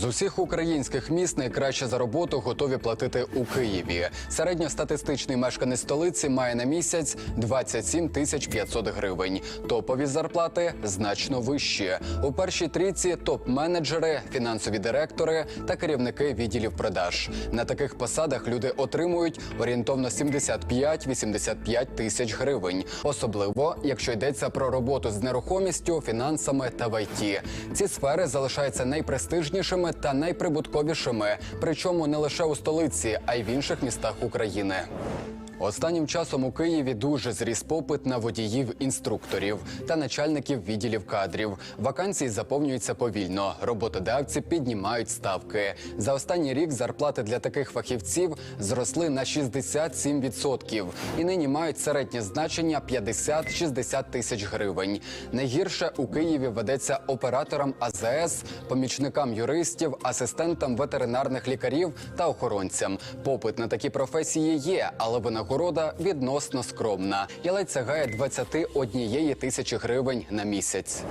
З усіх українських міст найкраще за роботу готові платити у Києві. Середньостатистичний мешканець столиці має на місяць 27 тисяч 500 гривень. Топові зарплати значно вищі. У першій трійці топ-менеджери, фінансові директори та керівники відділів продаж. На таких посадах люди отримують орієнтовно 75-85 тисяч гривень, особливо якщо йдеться про роботу з нерухомістю, фінансами та в ІТ. Ці сфери залишаються найпрестижнішими та найприбутковішими, причому не лише у столиці, а й в інших містах України. Останнім часом у Києві дуже зріс попит на водіїв, інструкторів та начальників відділів кадрів. Вакансії заповнюються повільно. Роботодавці піднімають ставки. За останній рік зарплати для таких фахівців зросли на 67% і нині мають середнє значення 50-60 тисяч гривень. Найгірше у Києві ведеться операторам АЗС, помічникам юристів, асистентам ветеринарних лікарів та охоронцям. Попит на такі професії є, але винагорода відносно скромна Ялець сягає 21 тисячі гривень на місяць.